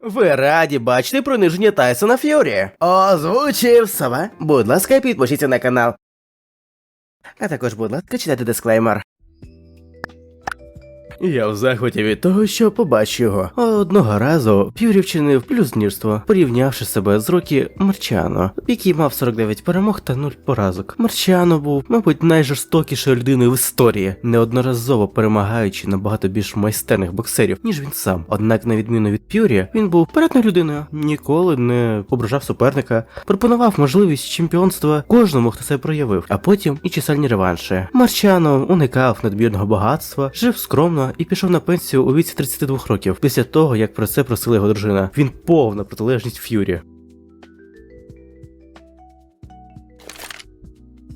Ви раді бачити приниження Тайсона Ф'юрі. Озвучив сова. Будь ласка, підпишіться на канал. А також, будь ласка, читайте дисклеймер. Я в захваті від того, що побачив його. Одного разу Ф'юрі вчинив блюзнірство, порівнявши себе з Рокі Марчано, який мав 49 перемог та 0 поразок. Марчано був, мабуть, найжорстокішою людиною в історії, неодноразово перемагаючи набагато більш майстерних боксерів, ніж він сам. Однак, на відміну від Ф'юрі, він був порядною людиною, ніколи не ображав суперника, пропонував можливість чемпіонства кожному, хто це проявив, а потім і чисельні реванші. Марчано уникав надмірного багатства, жив скромно і пішов на пенсію у віці 32 років після того, як про це просила його дружина. Він повна протилежність Ф'юрі.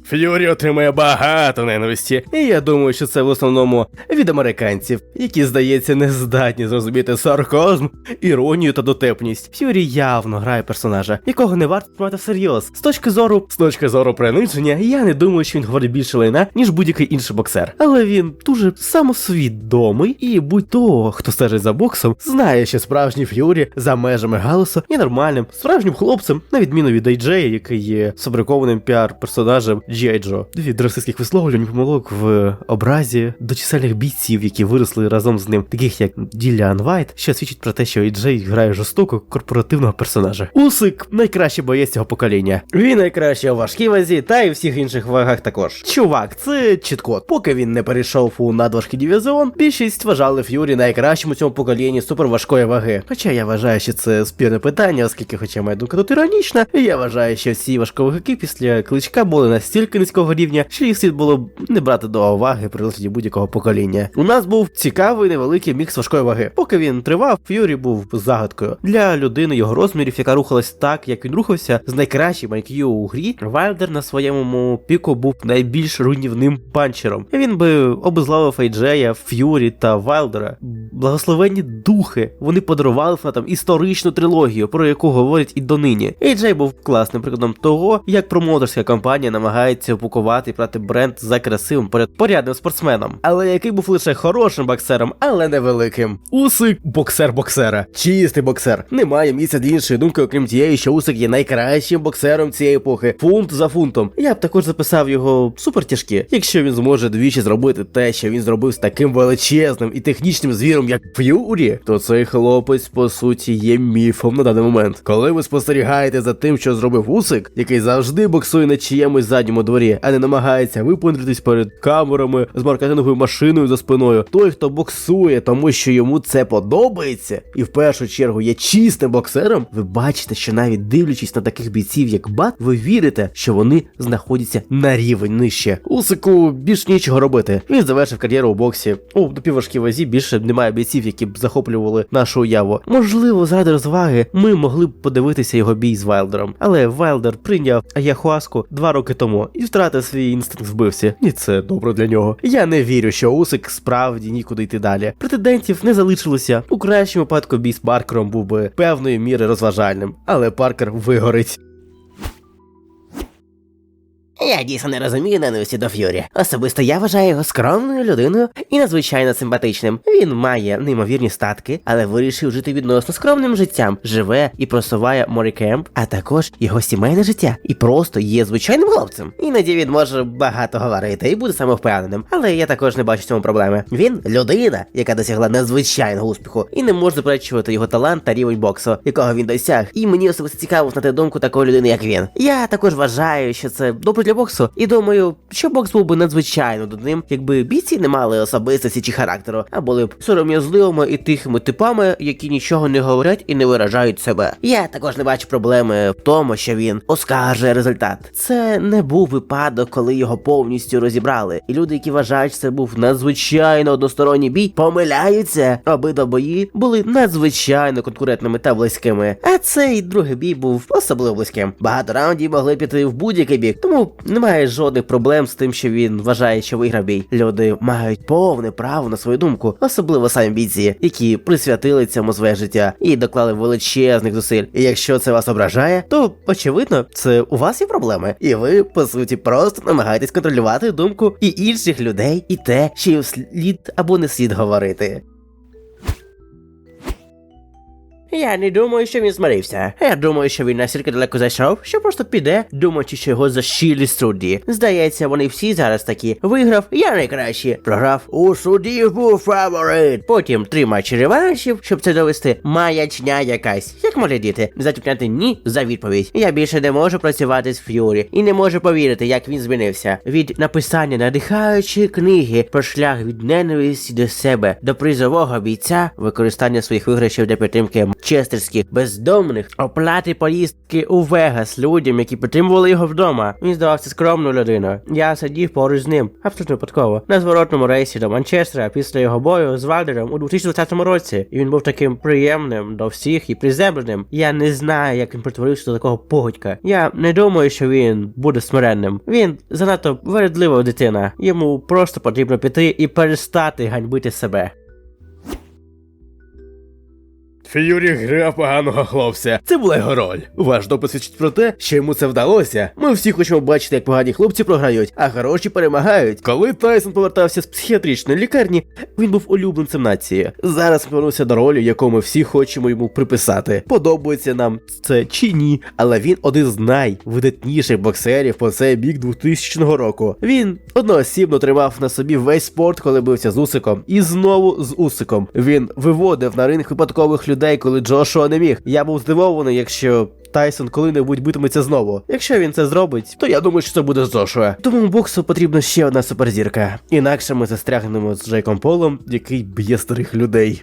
Ф'юрі отримує багато ненависті, і я думаю, що це в основному від американців, які, здається, не здатні зрозуміти сарказм, іронію та дотепність. Ф'юрі явно грає персонажа, якого не варто сприймати всерйоз. З точки зору, з точки зору приниження, я не думаю, що він говорить більше лайна, ніж будь-який інший боксер. Але він дуже самосвідомий, і будь-то, хто стежить за боксом, знає, що справжній Ф'юрі за межами галусу є нормальним, справжнім хлопцем, на відміну від Айджея, який є сфабрикованим піар-персонажем G.I. Joe. Від російських висловлювань помилок в образі до чисельних бійців, які виросли разом з ним, таких як Діліан Вайт, що свідчить про те, що Айджей грає жорстоко корпоративного персонажа. Усик найкращий боєць цього покоління. Він найкращий у важкій вазі, та й у всіх інших вагах також. Чувак, це чіткот. Поки він не перейшов у надважкий дивізіон, більшість вважали Ф'юрі найкращим у цьому поколінні суперважкої ваги. Хоча я вважаю, що це спірне питання, оскільки, хоча моя думка тут іронічна, я вважаю, що всі важковики після кличка були настільки низького рівня, що їх слід було б не брати до уваги при розгляді будь-якого покоління. У нас був цікавий невеликий мікс важкої ваги. Поки він тривав, Ф'юрі був загадкою для людини його розмірів, яка рухалась так, як він рухався, з найкращим IQ у грі. Вайлдер на своєму піку був найбільш руйнівним панчером. Він би обезглавив Айджея, Ф'юрі та Вайлдера. Благословенні духи. Вони подарували фанатам історичну трилогію, про яку говорять і донині. Айджей був класним прикладом того, як промоутерська компанія намагається упакувати і брати бренд за красивим поряд порядним спортсменом, але який був лише хорошим боксером, але невеликим. Усик боксер боксера, чистий боксер. Немає місця для іншої думки, окрім тієї, що Усик є найкращим боксером цієї епохи. Фунт за фунтом. Я б також записав його супертяжкі, якщо він зможе двічі зробити те, що він зробив з таким величезним і технічним звіром, як Ф'юрі, то цей хлопець по суті є міфом на даний момент. Коли ви спостерігаєте за тим, що зробив Усик, який завжди боксує на чиємусь задньому дворі, а не намагається випендритись перед камерами з маркетинговою машиною за спиною, той, хто боксує, тому що йому це подобається, і в першу чергу є чистим боксером, ви бачите, що навіть дивлячись на таких бійців, як Бат, ви вірите, що вони знаходяться на рівень нижче. Усику більш нічого робити. Він завершив кар'єру у боксі. У допіважкій вазі більше немає бійців, які б захоплювали нашу уяву. Можливо, заради розваги ми могли б подивитися його бій з Вайлдером, але Вайлдер прийняв Аяхуаску два роки тому і втратив свій інстинкт вбивці. І це добре для нього. Я не вірю, що Усик справді нікуди йти далі. Претендентів не залишилося. У кращому випадку бій з Паркером був би певної міри розважальним, але Паркер вигорить. Я дійсно не розумію ненависті до Ф'юрі. Особисто я вважаю його скромною людиною і надзвичайно симпатичним. Він має неймовірні статки, але вирішив жити відносно скромним життям, живе і просуває Морікемп, а також його сімейне життя, і просто є звичайним хлопцем. Іноді він може багато говорити і бути самовпевненим, але я також не бачу цьому проблеми. Він людина, яка досягла надзвичайного успіху, і не можна заперечувати його талант та рівень боксу, якого він досяг. І мені особисто цікаво знати думку такої людини, як він. Я також вважаю, що це добре для боксу, і думаю, що бокс був би надзвичайно дудним, якби бійці не мали особистості чи характеру, а були б сором'язливими і тихими типами, які нічого не говорять і не виражають себе. Я також не бачу проблеми в тому, що він оскаржує результат. Це не був випадок, коли його повністю розібрали. І люди, які вважають, що це був надзвичайно односторонній бій, помиляються. Обидва бої були надзвичайно конкурентними та близькими. А цей другий бій був особливо близьким. Багато раундів могли піти в будь-який бік, тому немає жодних проблем з тим, що він вважає, що виграв бій. Люди мають повне право на свою думку, особливо самі бійці, які присвятили цьому своє життя і доклали величезних зусиль. І якщо це вас ображає, то очевидно, це у вас є проблеми, і ви по суті просто намагаєтесь контролювати думку і інших людей, і те, що їм слід або не слід говорити. Я не думаю, що він змирився. Я думаю, що він настільки далеко зайшов, що просто піде, думаючи, що його зашили судді. Здається, вони всі зараз такі. Виграв, я найкращий. Програв, у суддів був фаворит. Потім три матчі реваншів, щоб це довести. Маячня якась. Як могли діти? Затюкняти ні за відповідь. Я більше не можу працювати з Ф'юрі і не можу повірити, як він змінився. Від написання надихаючої книги про шлях від ненависті до себе до призового бійця, використання своїх виграшів для підтримки честерських бездомних, оплати поїздки у Вегас людям, які підтримували його вдома. Він здавався скромною людиною. Я сидів поруч з ним, абсолютно випадково, на зворотному рейсі до Манчестера після його бою з Вальдером у 2020 році. І він був таким приємним до всіх і приземленим. Я не знаю, як він притворився до такого погодька. Я не думаю, що він буде смиренним. Він занадто вередлива дитина. Йому просто потрібно піти і перестати ганьбити себе. Ф'юрі грав поганого хлопця. Це була його роль. Ваш допис свідчить про те, що йому це вдалося. Ми всі хочемо бачити, як погані хлопці програють, а хороші перемагають. Коли Тайсон повертався з психіатричної лікарні, він був улюбленцем нації. Зараз повернувся до ролі, яку ми всі хочемо йому приписати. Подобається нам це чи ні, але він один з найвидатніших боксерів по цей бік 2000 року. Він одноосібно тримав на собі весь спорт, коли бився з Усиком, і знову з Усиком. Він виводив на ринг випадкових людей, коли Джошуа не міг. Я був здивований, якщо. Тайсон коли-небудь битиметься знову. Якщо він це зробить, то я думаю, що це буде з Джошуа. Тому боксу потрібна ще одна суперзірка. Інакше ми застрягнемо з Джейком Полом, який б'є старих людей.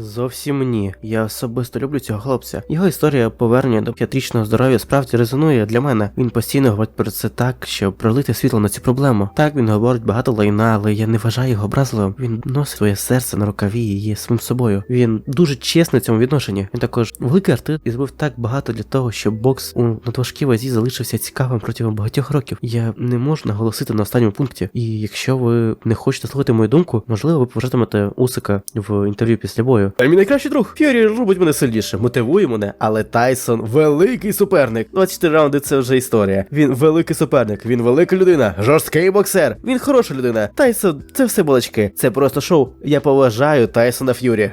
Зовсім ні. Я особисто люблю цього хлопця. Його історія повернення до п'ятрічного здоров'я справді резонує для мене. Він постійно говорить про це так, щоб пролити світло на цю проблему. Так він говорить багато лайна, але я не вважаю його образливим. Він носить своє серце на рукаві і є своїм собою. Він дуже чесний в цьому відношенні. Він також великий артист і зробив так багато для того, щоб бокс у надважкій вазі залишився цікавим протягом багатьох років. Я не можу наголосити на останньому пункті. І якщо ви не хочете слухати мою думку, можливо, ви поважатимете Усика в інтерв'ю після бою. А мій найкращий друг. Фьорі робить мене сильніше, мотивує мене, але Тайсон великий суперник. 24 раунди це вже історія. Він великий суперник, він велика людина, жорсткий боксер. Він хороша людина. Тайсон, це все балачки. Це просто шоу. Я поважаю Тайсона Ф'юрі.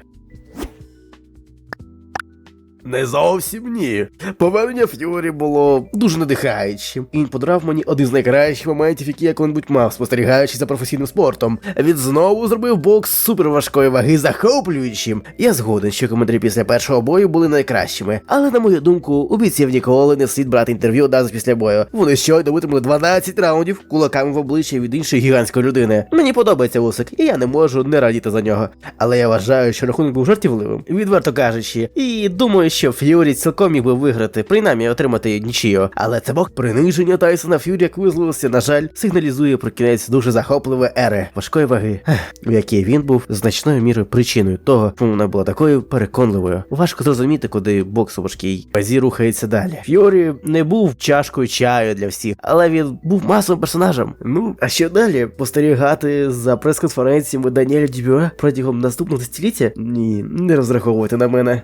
Не зовсім ні. Повернення Ф'юрі було дуже надихаючим. Він подарував мені один з найкращих моментів, які я коли-небудь мав, спостерігаючи за професійним спортом. Він знову зробив бокс суперважкої ваги захоплюючим. Я згоден, що коментарі після першого бою були найкращими. Але на мою думку, у бійців ніколи не слід брати інтерв'ю одразу після бою. Вони щойно витримали 12 раундів кулаками в обличчя від іншої гігантської людини. Мені подобається Усик, і я не можу не радіти за нього. Але я вважаю, що рахунок був жартівливим, відверто кажучи, і думаю, що Ф'юрі цілком міг би виграти, принаймні отримати нічию. Але це бок приниження Тайсона Ф'юрі, як висловився, на жаль, сигналізує про кінець дуже захопливої ери важкої ваги, в якій він був значною мірою причиною того, чому вона була такою переконливою. Важко зрозуміти, куди бокс у важкій вазі рухається далі. Ф'юрі не був чашкою чаю для всіх, але він був масовим персонажем. Ну а що далі? Спостерігати за прес-конференціями Даніеля Дюбюа протягом наступного десятиліття? Ні, не розраховуйте на мене.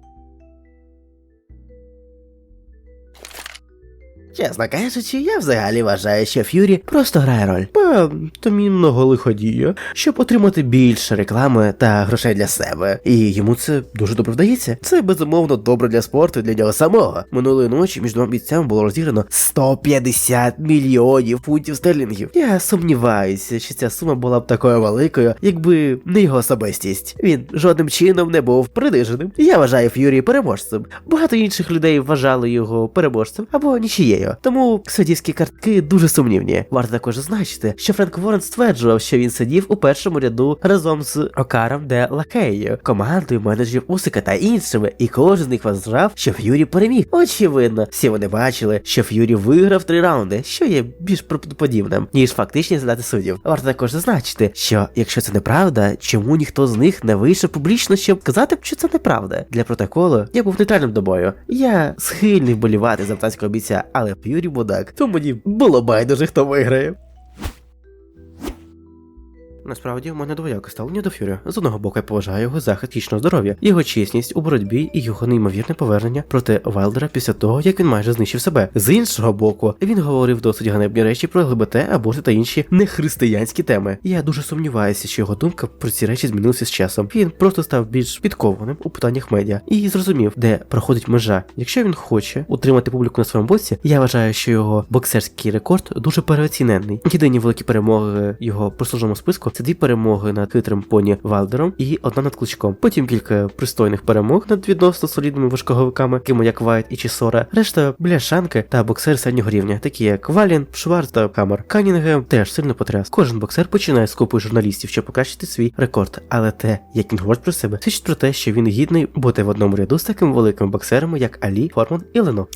Чесно кажучи, я взагалі вважаю, що Ф'юрі просто грає роль пантомімного лиходія, щоб отримати більше реклами та грошей для себе. І йому це дуже добре вдається. Це безумовно добре для спорту і для нього самого. Минулої ночі між двома бійцями було розіграно 150 мільйонів фунтів стерлінгів. Я сумніваюся, що ця сума була б такою великою, якби не його особистість. Він жодним чином не був приниженим. Я вважаю Ф'юрі переможцем. Багато інших людей вважали його переможцем або нічією. Тому суддівські картки дуже сумнівні. Варто також зазначити, що Френк Ворен стверджував, що він сидів у першому ряду разом з Окаром де Лакеєю, командою менеджерів Усика та іншими, і кожен з них вважав, що Ф'юрі переміг. Очевидно, всі вони бачили, що Ф'юрі виграв три раунди, що є більш правдоподібним, ніж фактичні задати суддів. Варто також зазначити, що якщо це неправда, чому ніхто з них не вийшов публічно, щоб казати, що це неправда. Для протоколу я був нейтральним до бою. Я схильний вболівати за британського бійця, але Ф'юрі Будак, то мені було байдуже, хто виграє. Насправді, у мене двояке ставлення до Фюрі. З одного боку, я поважаю його захист вічного здоров'я, його чесність у боротьбі і його неймовірне повернення проти Вайлдера після того, як він майже знищив себе. З іншого боку, він говорив досить ганебні речі про ЛГБТ, аборти та інші нехристиянські теми. Я дуже сумніваюся, що його думка про ці речі змінилася з часом. Він просто став більш підкованим у питаннях медіа і зрозумів, де проходить межа. Якщо він хоче утримати публіку на своєму боці, я вважаю, що його боксерський рекорд дуже переоцінений. Єдині великі перемоги його прослуженому списку це дві перемоги над хитрим поні Валдером і одна над кличком. Потім кілька пристойних перемог над відносно солідними важковиками, такими як Вайт і Чісора. Решта бляшанки та боксери середнього рівня, такі як Валін, Шварц та Хаммер. Канінгем теж сильно потряс. Кожен боксер починає з купи журналістів, щоб покращити свій рекорд. Але те, як він говорить про себе, свідчить про те, що він гідний бути в одному ряду з такими великими боксерами, як Алі, Форман і Лено.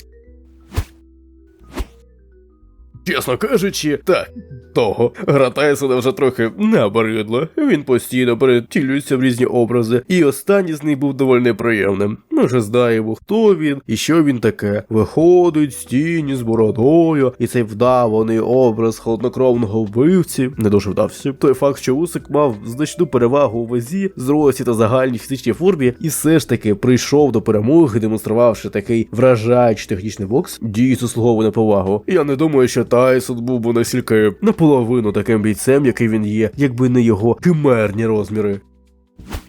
Чесно кажучи, так. Того гра Тайсона вже трохи набридла. Він постійно перетілюється в різні образи, і останній з них був доволі неприємним. Ми вже знаємо, хто він і що він таке. Виходить з тіні з бородою, і цей вдаваний образ холоднокровного вбивці не дуже вдався. Той факт, що Усик мав значну перевагу у вазі, зрості та загальній фізичній формі, і все ж таки прийшов до перемоги, демонструвавши такий вражаючий технічний бокс, дійсно заслуговує на повагу. Я не думаю, що Тайсон був би настільки наполовину таким бійцем, який він є, якби не його химерні розміри.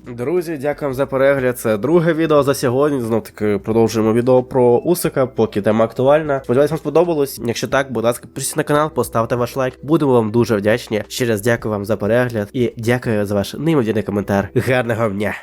Друзі, дякую за перегляд. Це друге відео за сьогодні. Знов таки продовжуємо відео про Усика, поки тема актуальна. Сподіваюсь, вам сподобалось. Якщо так, будь ласка, підпишіться на канал, поставте ваш лайк. Будемо вам дуже вдячні. Ще раз дякую вам за перегляд і дякую за ваш неймовірний коментар. Гарного дня!